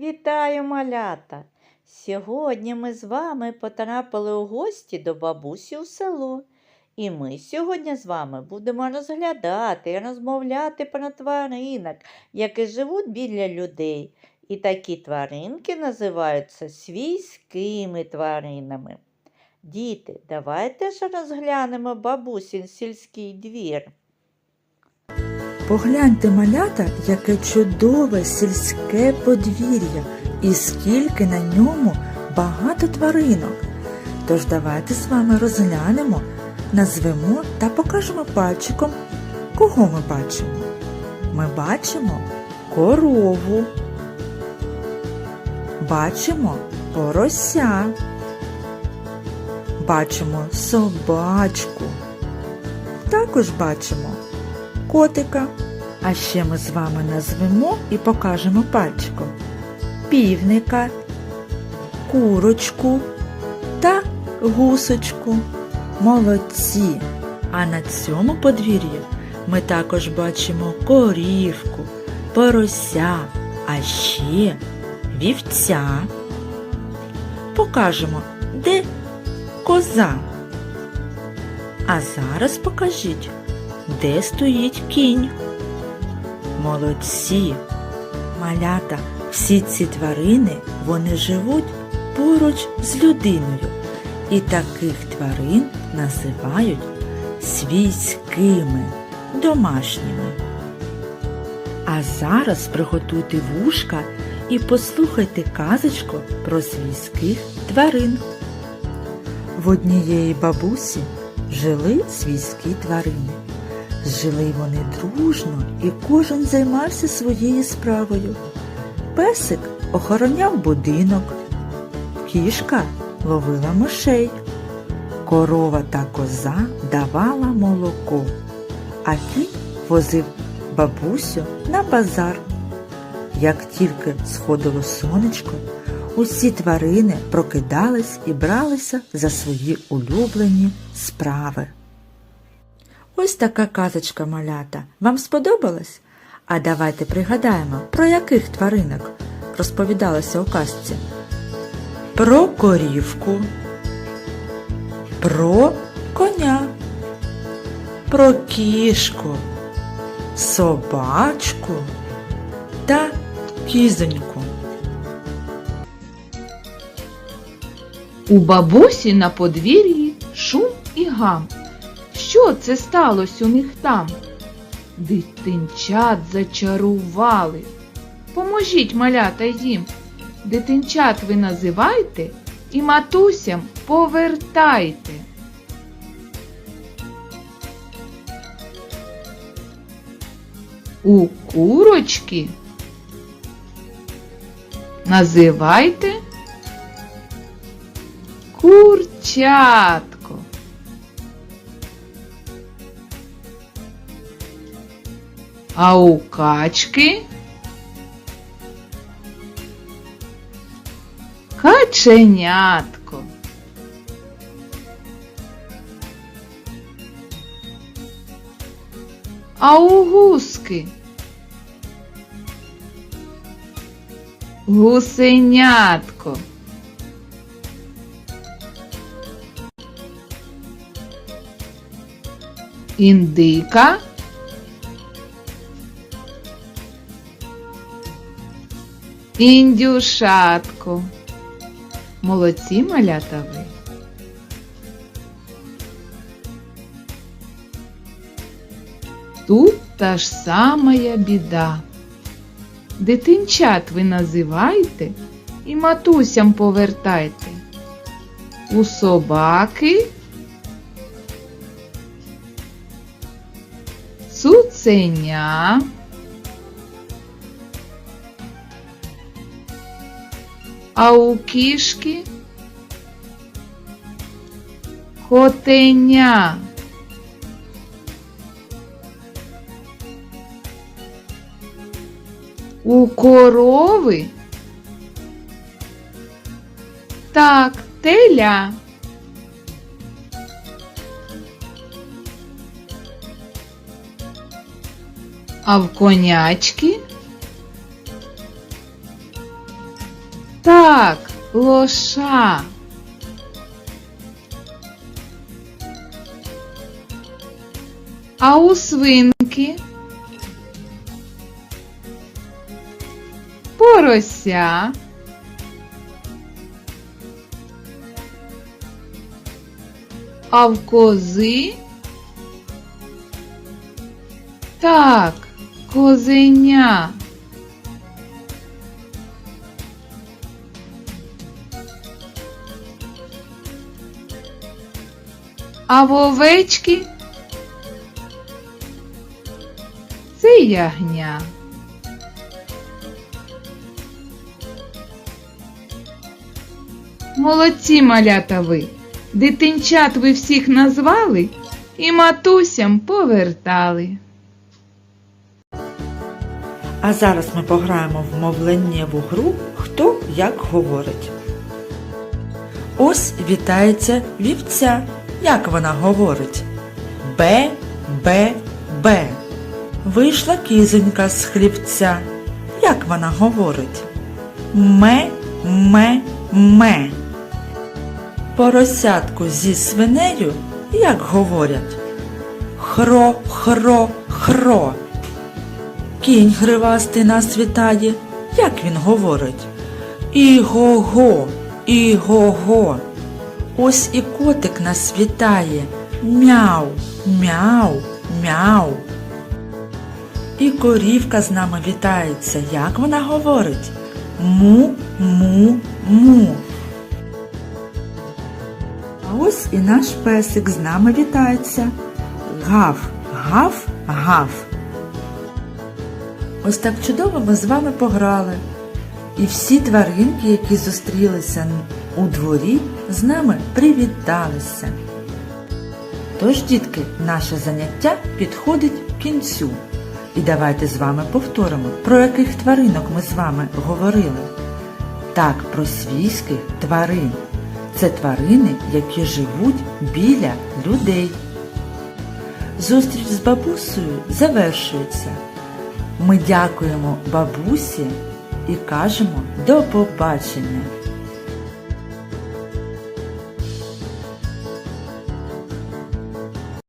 Вітаю, малята! Сьогодні ми з вами потрапили у гості до бабусі у село. І ми сьогодні з вами будемо розглядати і розмовляти про тваринок, які живуть біля людей. І такі тваринки називаються свійськими тваринами. Діти, давайте ж розглянемо бабусін сільський двір. Погляньте, малята, яке чудове сільське подвір'я, і скільки на ньому багато тваринок. Тож давайте з вами розглянемо, назвемо та покажемо пальчиком, кого ми бачимо. Ми бачимо корову, бачимо порося, бачимо собачку, також бачимо котика. А ще ми з вами назвемо і покажемо пальчиком півника, курочку та гусочку. Молодці! А на цьому подвір'ї ми також бачимо корівку, порося, а ще вівця. Покажемо, де коза. А зараз покажіть, де стоїть кінь. Молодці, малята, всі ці тварини вони живуть поруч з людиною. І таких тварин називають свійськими, домашніми. А зараз приготуйте вушка і послухайте казочку про свійських тварин. В однієї бабусі жили свійські тварини. Жили вони дружно, і кожен займався своєю справою. Песик охороняв будинок, кішка ловила мишей, корова та коза давала молоко, а кінь возив бабусю на базар. Як тільки сходило сонечко, усі тварини прокидались і бралися за свої улюблені справи. Ось така казочка малята. Вам сподобалась? А давайте пригадаємо, про яких тваринок розповідалося у казці. Про корівку, про коня, про кішку, собачку та кізоньку. У бабусі на подвір'ї шум і гам. Що це сталося у них там? Дитинчат зачарували. Поможіть малята їм. Дитинчат ви називайте і матусям повертайте. У курочки називайте Курчатко. А у качки каченятко. А у гуски гусенятко. Індика. Індюшатко. Молодці малята ви. Тут та ж самая біда. Дитинчат ви називайте і матусям повертайте. У собаки цуценя. А у кішки котеня. У корови так, теля. А в конячки Так, лоша. А у свинки? Порося. А в кози? Так, козеня. А в овечки? Це ягня. Молодці, малята ви. Дитинчат ви всіх назвали і матусям повертали. А зараз ми пограємо в мовленнєву гру Хто як говорить. Ось вітається вівця. Як вона говорить? Бе, бе, бе. Вийшла кізонька з хлівця. Як вона говорить? Ме, ме, ме. Поросятку зі свинею як говорять? Хро, хро, хро. Кінь гривастий нас вітає. Як він говорить? Іго-го, іго-го. Ось і котик нас вітає. Мяу, мяу, мяу. І корівка з нами вітається. Як вона говорить? Му, му, му. А ось і наш песик з нами вітається. Гав, гав, гав. Ось так чудово ми з вами пограли. І всі тваринки, які зустрілися у дворі, з нами привіталися. Тож, дітки, наше заняття підходить кінцю. І давайте з вами повторимо, про яких тваринок ми з вами говорили. Так, про свійських тварин. Це тварини, які живуть біля людей. Зустріч з бабусею завершується. Ми дякуємо бабусі і кажемо до побачення.